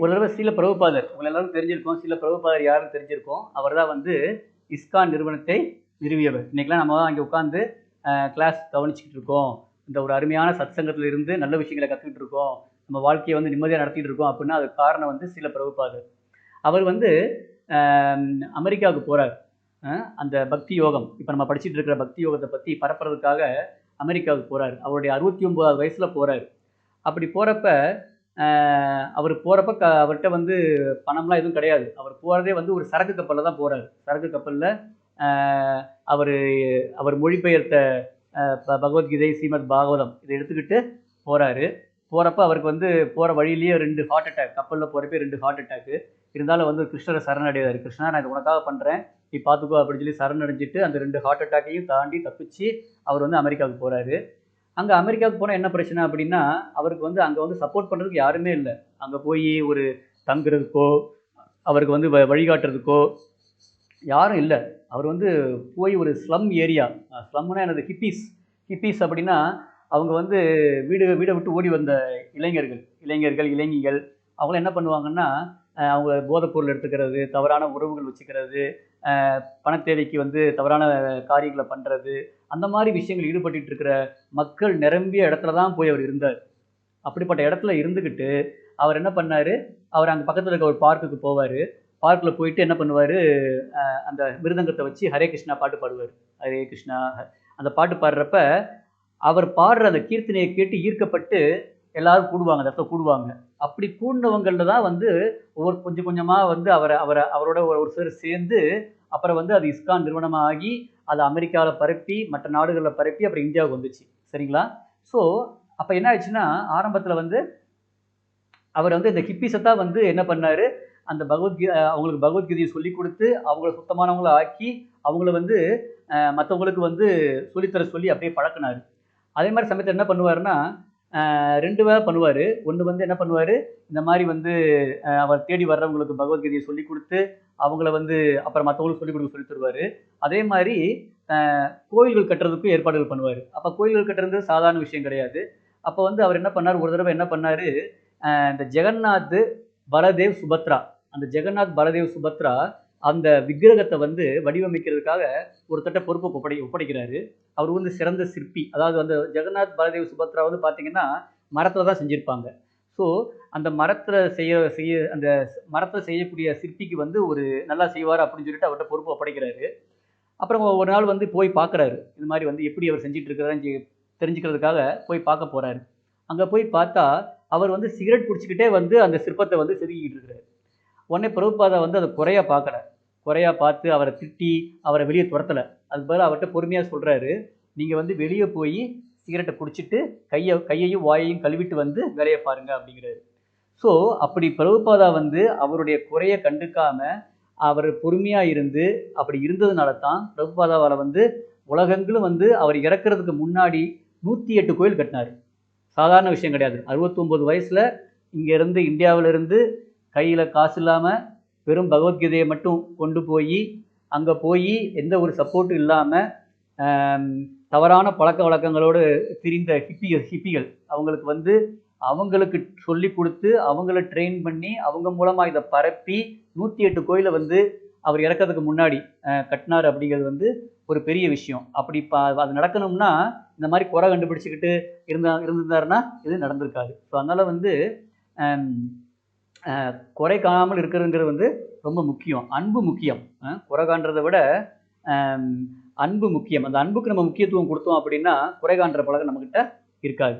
ஒரு தடவை சில பிரபுபாதர் உங்களை எல்லாரும் தெரிஞ்சிருக்கோம். சில பிரபுபாதர் யாருன்னு தெரிஞ்சிருக்கோம். அவர் தான் வந்து இஸ்கான் நிறுவனத்தை நிறுவியவர். இன்னைக்கெல்லாம் நம்ம தான் அங்கே உட்காந்து கிளாஸ் கவனிச்சுக்கிட்டு இருக்கோம். இந்த ஒரு அருமையான சத்சங்கத்தில் இருந்து நல்ல விஷயங்களை கற்றுக்கிட்டு இருக்கோம். நம்ம வாழ்க்கையை வந்து நிம்மதியாக நடத்திட்டு இருக்கோம் அப்படின்னா அதுக்கு காரணம் வந்து சில பிரபுபாதர் அவர் வந்து அமெரிக்காவுக்கு போகிறார் அந்த பக்தி யோகம். இப்போ நம்ம படிச்சுட்டு இருக்கிற பக்தி யோகத்தை பற்றி பரப்புறதுக்காக அமெரிக்காவுக்கு போகிறார் அவருடைய அறுபத்தி ஒம்போதாவது வயசில் போகிறார் அப்படி போகிறப்ப அவர் போகிறப்ப க அவர்கிட்ட வந்து பணம்லாம் எதுவும் கிடையாது. அவர் போகிறதே வந்து ஒரு சரக்கு கப்பலில் தான் போகிறார் சரக்கு கப்பலில் அவர் அவர் மொழிபெயர்த்த பகவத்கீதை ஸ்ரீமத் பாகவதம் இதை எடுத்துக்கிட்டு போகிறாரு போகிறப்ப அவருக்கு வந்து போகிற வழியிலேயே ரெண்டு ஹார்ட் அட்டாக் கப்பலில் போகிறப்பே ரெண்டு ஹார்ட் அட்டாக்கு இருந்தாலும் வந்து கிருஷ்ணரை சரணடைவார் கிருஷ்ணா நான் இது உனக்காக பண்ணுறேன் நீ பார்த்துக்கோ அப்படின்னு சொல்லி சரணடைஞ்சிட்டு அந்த ரெண்டு ஹார்ட் அட்டாக்கையும் தாண்டி தப்பிச்சு அவர் வந்து அமெரிக்காவுக்கு போகிறாரு அங்கே அமெரிக்காவுக்கு போனால் என்ன பிரச்சனை அப்படின்னா அவருக்கு வந்து அங்கே வந்து சப்போர்ட் பண்ணுறதுக்கு யாருமே இல்லை. அங்கே போய் ஒரு தங்குறதுக்கோ அவருக்கு வந்து வ- வழிகாட்டுறதுக்கோ யாரும் இல்லை. அவர் வந்து போய் ஒரு ஸ்லம் ஏரியா ஸ்லம்னா எனது ஹிப்பீஸ் ஹிப்பீஸ் அப்படின்னா அவங்க வந்து வீடு வீடை விட்டு ஓடி வந்த இளைஞர்கள் இளைஞர்கள் இளைஞிகள் அவங்களாம் என்ன பண்ணுவாங்கன்னா அவங்க போதைப்பொருள் எடுத்துக்கிறது தவறான உறவுகள் வச்சுக்கிறது பணத்தேவைக்கு வந்து தவறான காரியங்களை பண்ணுறது அந்த மாதிரி விஷயங்கள் ஈடுபட்டு இருக்கிற மக்கள் நிரம்பிய இடத்துல தான் போய் அவர் இருந்தார். அப்படிப்பட்ட இடத்துல இருந்துக்கிட்டு அவர் என்ன பண்ணார்? அவர் அங்கே பக்கத்தில் இருக்க ஒரு பார்க்குக்கு போவார். பார்க்கில் போயிட்டு என்ன பண்ணுவார்? அந்த மிருதங்கத்தை வச்சு ஹரே கிருஷ்ணா பாட்டு பாடுவார். ஹரே கிருஷ்ணா அந்த பாட்டு பாடுறப்ப அவர் பாடுற அந்த கீர்த்தனையை கேட்டு ஈர்க்கப்பட்டு எல்லாரும் கூடுவாங்க அந்த இடத்துல கூடுவாங்க. அப்படி கூடினவங்களில் தான் வந்து ஒவ்வொரு கொஞ்சம் கொஞ்சமாக வந்து அவரை அவரை அவரோட ஒரு ஒரு சிலர் சேர்ந்து அப்புறம் வந்து அது இஸ்கான் நிறுவனமாக ஆகி அதை அமெரிக்காவில் பரப்பி மற்ற நாடுகளில் பரப்பி அப்புறம் இந்தியாவுக்கு வந்துச்சு. சரிங்களா? ஸோ அப்போ என்ன ஆயிடுச்சுன்னா ஆரம்பத்தில் வந்து அவர் வந்து இந்த ஹிப்பிஸை தான் வந்து என்ன பண்ணார்? அந்த பகவத்கீ அவங்களுக்கு பகவத்கீதையை சொல்லி கொடுத்து அவங்கள சுத்தமானவங்கள ஆக்கி அவங்கள வந்து மற்றவங்களுக்கு வந்து சொல்லித்தர சொல்லி அப்படியே பழக்கினார். அதே மாதிரி சமயத்தில் என்ன பண்ணுவார்னா ரெண்டு வேலை பண்ணுவார். ஒன்று வந்து என்ன பண்ணுவார்? இந்த மாதிரி வந்து அவர் தேடி வர்றவங்களுக்கு பகவத்கீதையை சொல்லி கொடுத்து அவங்கள வந்து அப்புறம் மற்றவங்களுக்கு சொல்லிக் கொடுக்க சொல்லி தருவார். அதே மாதிரி கோயில்கள் கட்டுறதுக்கும் ஏற்பாடுகள் பண்ணுவார். அப்போ கோயில்கள் கட்டுறது சாதாரண விஷயம் கிடையாது. அப்போ வந்து அவர் என்ன பண்ணார்? ஒரு தடவை என்ன பண்ணார்? இந்த ஜெகநாத் பலதேவ் சுபத்ரா அந்த ஜெகநாத் பலதேவ் சுபத்ரா அந்த விக்கிரகத்தை வந்து வடிவமைக்கிறதுக்காக ஒருத்தட்ட பொறுப்பை ஒப்படை ஒப்படைக்கிறாரு. அவர் வந்து சிறந்த சிற்பி. அதாவது அந்த ஜெகநாத் பலதேவ் சுபத்ரா வந்து பார்த்தீங்கன்னா மரத்தில் தான் செஞ்சுருப்பாங்க. ஸோ அந்த மரத்தில் செய்ய செய்ய அந்த மரத்தில் செய்யக்கூடிய சிற்பிக்கு வந்து ஒரு நல்லா செய்வார் அப்படின்னு சொல்லிட்டு அவர்கிட்ட பொறுப்பு ஒப்படைக்கிறாரு. அப்புறம் ஒரு நாள் வந்து போய் பார்க்குறாரு இது மாதிரி வந்து எப்படி அவர் செஞ்சுட்டு இருக்கிறாரு தெரிஞ்சுக்கிறதுக்காக போய் பார்க்க போகிறாரு அங்கே போய் பார்த்தா அவர் வந்து சிகரெட் குடிச்சிக்கிட்டே வந்து அந்த சிற்பத்தை வந்து செதுக்கிட்டு இருக்கிறாரு உடனே பிரபுபாதா வந்து அதை குறையாக பார்க்கல குறையாக பார்த்து அவரை திட்டி அவரை வெளியே துரத்தலை. அதுக்கு பதிலாக அவர்கிட்ட பொறுமையாக சொல்கிறாரு நீங்கள் வந்து வெளியே போய் சிகரெட்டை குடிச்சிட்டு கையை கையையும் வாயையும் கழுவிட்டு வந்து வேலையை பாருங்க அப்படிங்கிறாரு. ஸோ அப்படி பிரபுபாதா வந்து அவருடைய குறையை கண்டுக்காம அவர் பொறுமையாக இருந்து அப்படி இருந்ததுனால தான் பிரபுபாதாவால் வந்து உலகங்களும் வந்து அவர் இறக்குறதுக்கு முன்னாடி நூற்றி எட்டு கோயில் கட்டினார். சாதாரண விஷயம் கிடையாது. அறுபத்தொம்போது வயசில் இங்கேருந்து இந்தியாவிலிருந்து கையில் காசு இல்லாமல் வெறும் பகவத்கீதையை மட்டும் கொண்டு போய் அங்கே போய் எந்த ஒரு சப்போர்ட்டும் இல்லாமல் தவறான பழக்க வழக்கங்களோடு திரிந்த ஹிப்பி ஹிப்பிகள் அவங்களுக்கு வந்து அவங்களுக்கு சொல்லி கொடுத்து அவங்கள ட்ரெயின் பண்ணி அவங்க மூலமாக இதை பரப்பி நூற்றி எட்டு கோயிலை வந்து அவர் இறக்கிறதுக்கு முன்னாடி கட்டினார் அப்படிங்கிறது வந்து ஒரு பெரிய விஷயம். அப்படி இப்போ அது நடக்கணும்னா இந்த மாதிரி குறை கண்டுபிடிச்சிக்கிட்டு இருந்தா இருந்திருந்தாருன்னா இது நடந்திருக்காது. ஸோ அதனால் வந்து குறை காணாமல் இருக்கிறதுங்கிறது வந்து ரொம்ப முக்கியம். அன்பு முக்கியம். குறை காண்றதை விட அன்பு முக்கியம். அந்த அன்புக்கு நம்ம முக்கியத்துவம் கொடுத்தோம் அப்படின்னா குறை காண்ற பழக்கம் நம்மக்கிட்ட இருக்காது.